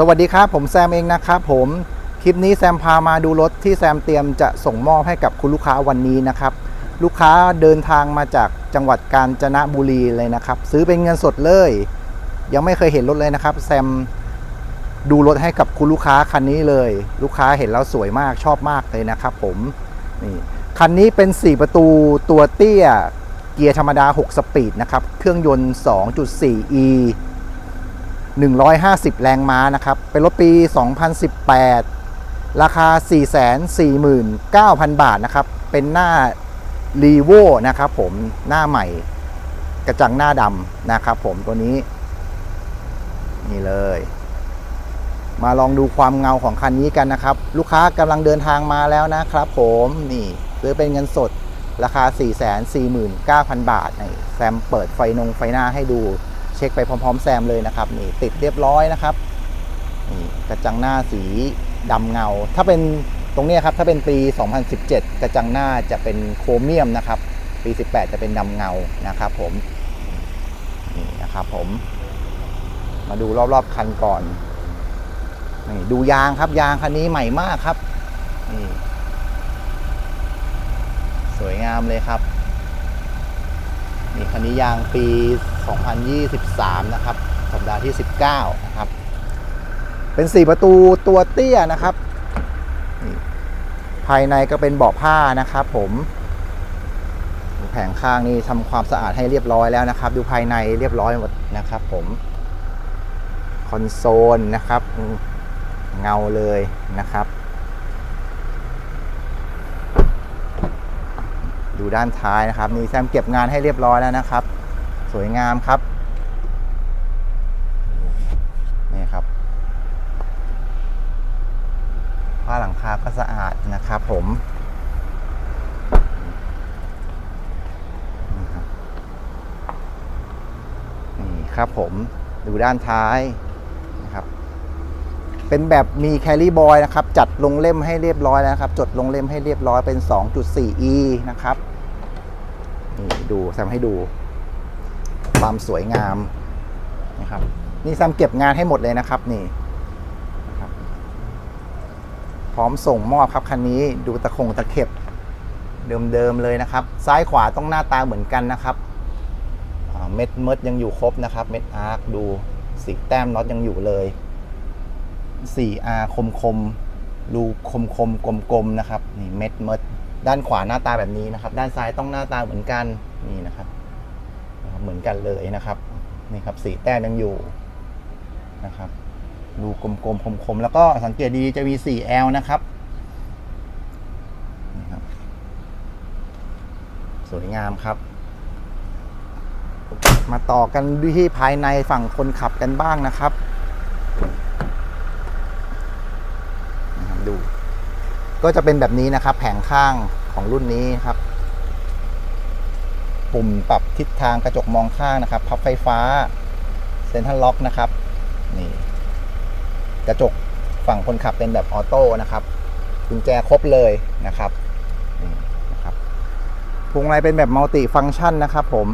สวัสดีครับผมแซมเองนะครับผมคลิปนี้แซมพามาดูรถที่แซมเตรียมจะส่งมอบให้กับคุณลูกค้าวันนี้นะครับ ลูกค้าเดินทางมาจากจังหวัดกาญจนบุรีเลยนะครับ ซื้อเป็นเงินสดเลย ยังไม่เคยเห็นรถเลยนะครับ แซมดูรถให้กับคุณลูกค้าคันนี้เลย ลูกค้าเห็นแล้วสวยมากชอบมากเลยนะครับ ผมนี่คันนี้เป็น 4 ประตูตัวเตี้ยเกียร์ธรรมดา 6 สปีดนะครับเครื่องยนต์ 2.4e 150 แรงม้านะครับ เป็นรถปี 2018 ราคา 449,000 บาทนะครับ เป็นหน้า r e v o นะครับผม หน้าใหม่ กระจังหน้าดำนะครับผมตัวนี้ นี่เลย มาลองดูความเงาของคันนี้กันนะครับ ลูกค้ากำลังเดินทางมาแล้วนะครับผมนี่ซื้อเป็นเงินสดราคา 449,000 บาทนี่แซมเปิดไฟนงไฟหน้าให้ดู เช็คไปพร้อม ๆ แซมเลยนะครับนี่ติดเรียบร้อยนะครับนี่กระจังหน้าสีดำเงา ถ้าเป็นตรงนี้ครับถ้าเป็นปี 2017 กระจังหน้าจะเป็นโครเมียมนะครับ ปี 18 จะเป็นดำเงานะครับผมนี่นะครับผม มาดูรอบๆคันก่อนนี่ดูยางครับยางคันนี้ใหม่มากครับนี่สวยงามเลยครับนี่คันนี้ยางปี 2023 นะครับ สัปดาห์ที่ 19 นะครับ เป็น 4 ประตูตัวเตี้ยนะครับนี่ภายในก็เป็นเบาะผ้านะครับ ผมแผงข้างนี่ทำความสะอาดให้เรียบร้อยแล้วนะครับ ดูภายในเรียบร้อยหมดนะครับ ผมคอนโซลนะครับ เงาเลยนะครับ ดูด้านท้ายนะครับนี่แซมเก็บงานให้เรียบร้อยแล้วนะครับ สวยงามครับ นี่ครับ ผ้าหลังคาก็สะอาดนะครับผมนี่ครับผมดูด้านท้ายนะครับ เป็นแบบมีแคลรี่บอยนะครับ จัดลงเล่มให้เรียบร้อยแล้วนะครับ จดลงเล่มให้เรียบร้อยเป็น 2.4e นะครับนี่ดูแซมให้ดู ความสวยงามนะครับนี่แซมเก็บงานให้หมดเลยนะครับนี่นะครับ พร้อมส่งมอบครับคันนี้ดูตะคงตะเข็บเดิมๆเลยนะครับ ซ้ายขวาต้องหน้าตาเหมือนกันนะครับเม็ดเมิดยังอยู่ครบนะครับเม็ดอาร์คดูสีแต้มน็อตยังอยู่เลย 4R คมคมรูคมคมกลมกลมๆนะครับนี่เม็ดเมิดด้านขวาหน้าตาแบบนี้นะครับ ด้านซ้ายต้องหน้าตาเหมือนกันนี่นะครับ เหมือนกันเลยนะครับนี่ครับสีแต้มยังอยู่นะครับรูกลมกลมคมๆแล้วก็สังเกตดีจะมี 4L นะครับนี่ครับ สวยงามครับ มาต่อกันด้วยที่ภายในฝั่งคนขับกันบ้างนะครับดู ก็จะเป็นแบบนี้นะครับ แผงข้างของรุ่นนี้ครับ ปุ่มปรับทิศทางกระจกมองข้างนะครับ พับไฟฟ้าเซ็นทรัลล็อกนะครับนี่กระจกฝั่งคนขับเป็นแบบออโต้นะครับกุญแจครบเลยนะครับนี่นะครับพวงมาลัยเป็นแบบมัลติฟังก์ชันนะครับผม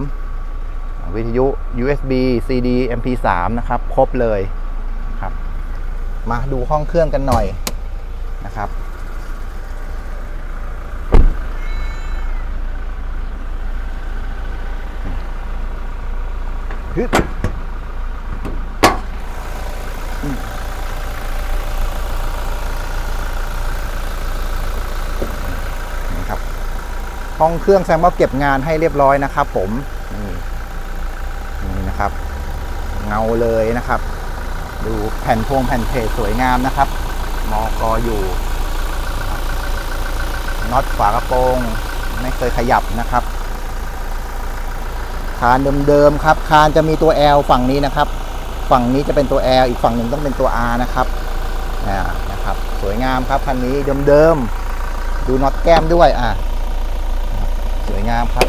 วิทยุ USB CD MP3 นะครับ ครบเลยครับ มาดูห้องเครื่องกันหน่อยนะครับ ฮึนี่ครับห้องเครื่องแซมก็เก็บงานให้เรียบร้อยนะครับ ผมนี่นี่นะครับ เงาเลยนะครับ ดูแผ่นพวงแผ่นเพจสวยงามนะครับมอกออยู่น็อตฝากระโปรง ไม่เคยขยับนะครับ คานเดิมๆครับ คานจะมีตัว L ฝั่งนี้นะครับ ฝั่งนี้จะเป็นตัว L อีกฝั่งหนึ่งต้องเป็นตัว R นะครับอ่านะครับ สวยงามครับคันนี้เดิมๆดูน็อตแก้มด้วยอะสวยงามครับ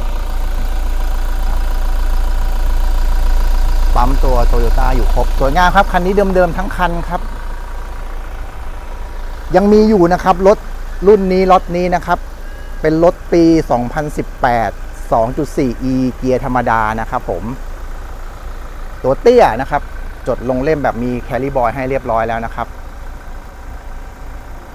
ปั๊มตัวโตโยต้าอยู่ครบ สวยงามครับคันนี้เดิมๆทั้งคันครับ ยังมีอยู่นะครับรถรุ่นนี้รถนี้นะครับ เป็นรถปี 2018 2.4e เกียร์ธรรมดานะครับผมตัวเตี้ยนะครับ จดลงเล่มแบบมีแคลรี่บอยให้เรียบร้อยแล้วนะครับ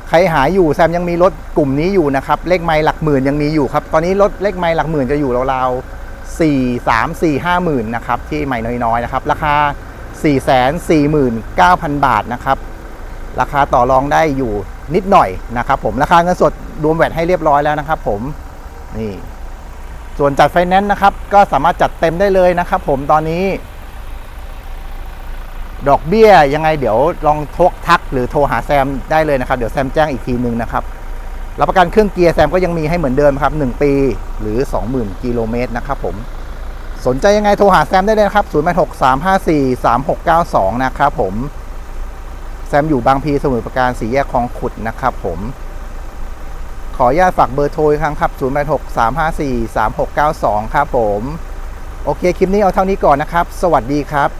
ใครหาอยู่แซมยังมีรถกลุ่มนี้อยู่นะครับ เลขไมล์หลักหมื่นยังมีอยู่ครับ ตอนนี้รถเลขไมล์หลักหมื่นจะอยู่ราวๆสี่สามสี่ห้าหมื่นนะครับที่ใหม่น้อยๆนะครับ ราคา4ี่แสนสี่หมื่นเก้าพันบาทนะครับ ราคาต่อรองได้อยู่นิดหน่อยนะครับ ผมราคาเงินสดรวมแวดให้เรียบร้อยแล้วนะครับ ผมนี่ ส่วนจัดไฟแนนซ์นะครับ ก็สามารถจัดเต็มได้เลยนะครับ ผมตอนนี้ ดอกเบี้ยยังไงเดี๋ยวลองทกทักหรือโทรหาแซมได้เลยนะครับ เดี๋ยวแซมแจ้งอีกทีหนึ่งนะครับรับประกันเครื่องเกียร์แซมก็ยังมีให้เหมือนเดิมครับ 1 ปีหรือ 20,000 กิโลเมตรนะครับผมสนใจยังไงโทรหาแซมได้เลยครับ 0 8 6 3 5 4 3 6 9 2 นะครับผม แซมอยู่บางพีสมุทรปราการสีแยกคลองขุดนะครับผม ขออนุญาตฝากเบอร์โทรครั้งครับ 0 8 6 3 5 4 3 6 9 2 ครับผม โอเค คลิปนี้เอาเท่านี้ก่อนนะครับ สวัสดีครับ